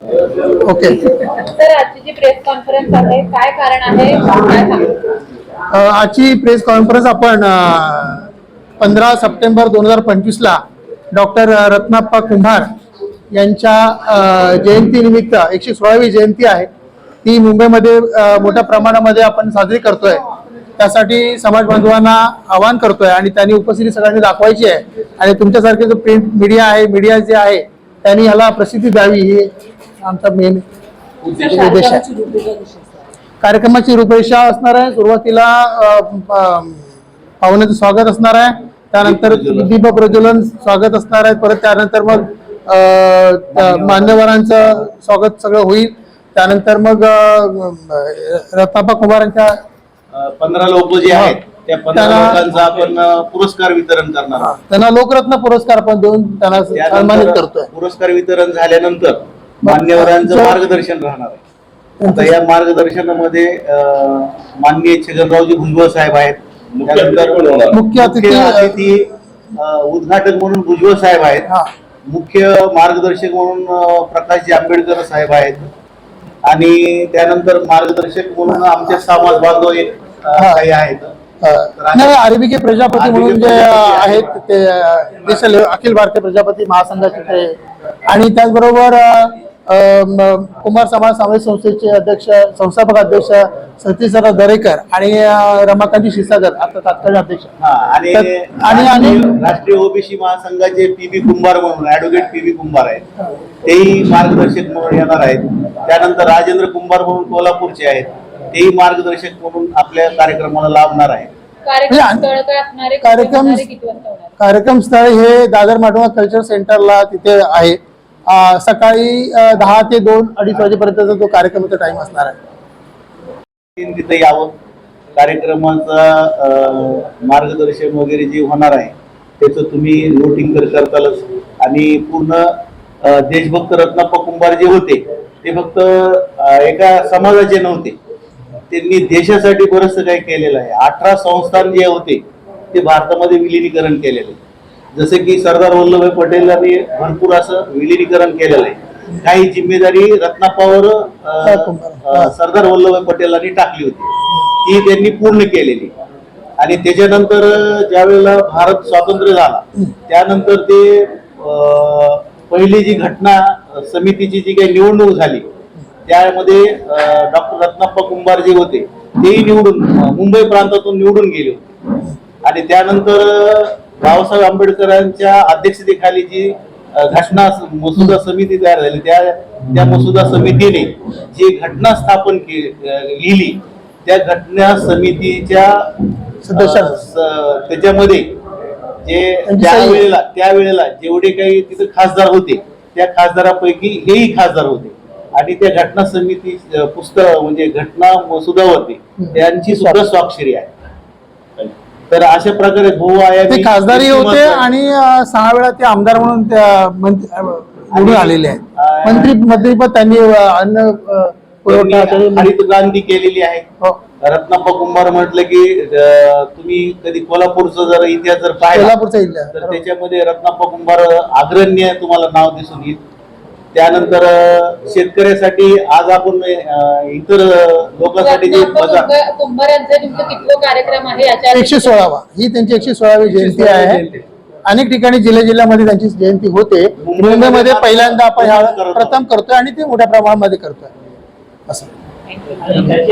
Okay sir आजची जी press conference आहे काय कारण आहे? काय आजची प्रेस कॉन्फरन्स आपण पंधरा सप्टेंबर दोन हजार पंचवीसला डॉक्टर रत्नाप्पा कुंभार यांच्या जयंतीनिमित्त एकशे सोळावी जयंती आहे ती मुंबईमध्ये मोठ्या प्रमाणामध्ये आपण साजरी करतोय. त्यासाठी समाज बांधवांना आवाहन करतोय आणि त्यांनी उपस्थिती सगळ्यांनी दाखवायची आहे. आणि तुमच्यासारखे जो प्रिंट मीडिया आहे मीडिया जे आहे त्यांनी ह्याला प्रसिद्धी द्यावी ही आमचा मेन उद्देश आहे. कार्यक्रमाची रूपरेषा असणार आहे. सुरुवातीला पाहुण्याचं स्वागत असणार आहे. त्यानंतर दीप प्रज्वलन. स्वागत असणार आहे. परत त्यानंतर मग मान्यवरांचं. स्वागत सगळं होईल. त्यानंतर मग अ, रत्नापा कुमारांच्या पंधरा लोक जे आहेत त्या पंधरा त्याला- लोकांचा आपण पुरस्कार वितरण करणार आहोत. त्यांना लोकरत्न पुरस्कार पण देऊन त्यांना सन्मानित करतोय. पुरस्कार वितरण झाल्यानंतर मान्यवरांचं मार्गदर्शन राहणार आहे. आता या मार्गदर्शनामध्ये माननीय छगनरावजी भुजबळ साहेब आहेत. त्यानंतर मुख्य अतिथी- उद्घाटक म्हणून भुजबळ साहेब आहेत. हा. मुख्य मार्गदर्शक म्हणून प्रकाशजी आंबेडकर साहेब आहेत. आणि त्यानंतर मार्गदर्शक म्हणून आमचे समाज बांधव एक हा. काही आहेत. नाही आरबीके प्रजापती आरबीके म्हणून जे प्रजापती आहेत ते अखिल भारतीय प्रजापती महासंघाचे ते. आणि त्याचबरोबर कुमार समाज सामाजिक संस्थेचे अध्यक्ष संस्थापक अध्यक्ष सतीशराव दरेकर आणि रमाकांत क्षीरसागर आता तात्कालीन अध्यक्ष. हा, आणि- आणि- राष्ट्रीय ओबीसी महासंघाचे पी बी कुंभार म्हणून ऍडव्होकेट पी बी कुंभार आहेत. तेही मार्गदर्शक म्हणून येणार आहेत. त्यानंतर राजेंद्र कुंभार म्हणून कोल्हापूरचे आहेत. तेही मार्गदर्शक म्हणून आपल्या कार्यक्रमाला लाभणार आहेत कार्यक्रम म्हणजे स्थळ काय असणार आहे कार्यक्रम- होणार आहे? किती वाजता होणार आहे? कार्यक्रम स्थळ हे दादर माटोमा कल्चर सेंटरला तिथे आहे. सकाळी अ, दहा ते दोन अडीच वाजेपर्यंतचा तो कार्यक्रमाचा टाइम असणार आहे. तिथे यावं. कार्यक्रमाचा अं, मार्गदर्शन वगैरे जे होणार आहे त्याचं तुम्ही नोटिंग करतालच. आणि पूर्ण अं, देशभक्त रत्नाप्पा कुंभार जे होते ते फक्त अं, एका समाजाचे नव्हते. त्यांनी देशासाठी बरंचसं काही केलेलं आहे. अठरा संस्थान जे होते ते भारतामध्ये विलिनीकरण केलेले आहे. जसे की सरदार वल्लभभाई पटेलांनी भरपूर असं विलिनीकरण केलेलं आहे. काही जिम्मेदारी रत्नापावर सरदार वल्लभभाई पटेलांनी टाकली होती. ती त्यांनी पूर्ण केलेली. आणि त्याच्यानंतर ज्या वेळेला भारत स्वातंत्र्य झाला त्यानंतर ते पहिली जी घटना समितीची जी काही निवडणूक झाली त्यामध्ये डॉक्टर रत्नाप्पा कुंभार जे होते. तेही निवडून मुंबई प्रांतातून निवडून गेले होते. आणि त्यानंतर बाबासाहेब आंबेडकरांच्या अध्यक्षतेखाली जी घटना मसुदा समिती तयार झाली त्या त्या मसुदा समितीने जी घटना स्थापन के अं, लिहिली त्या घटना समितीच्या त्याच्यामध्ये जे त्यांची त्या सही. वेळेला त्या वेळेला जेवढे काही तिथे खासदार होते त्या खासदारापैकी हेही खासदार होते. आणि त्या घटना समिती पुस्तक म्हणजे घटना मसुदावरती त्यांची सुद्धा स्वाक्षरी. आहे. तर अशा प्रकारे ते खासदारही होते आणि सहा वेळा ते आमदार म्हणून त्या मंत्री- अ, निवडून आलेले आहेत. मंत्री मंत्रीपद त्यांनी अन्न हरित क्रांती केलेली आहे. हो. रत्नाप्पा कुंभार म्हटलं की तुम्ही कधी कोल्हापूरचा जर इतिहास जर पाहिला. तर त्याच्यामध्ये रत्नाप्पा कुंभार अग्रण्य तुम्हाला नाव दिसून येईल. त्यानंतर शेतकऱ्यासाठी आज आपण इतर लोकांसाठी जे कार्यक्रम आहे एकशे सोळावा. ही त्यांची एकशे सोळावी जयंती आहे. अनेक ठिकाणी जिल्ह्या जिल्ह्यामध्ये त्यांची जयंती होते. मुंबईमध्ये पहिल्यांदा आपण. प्रथम करतोय. आणि ते मोठ्या प्रमाणामध्ये करतोय. असं.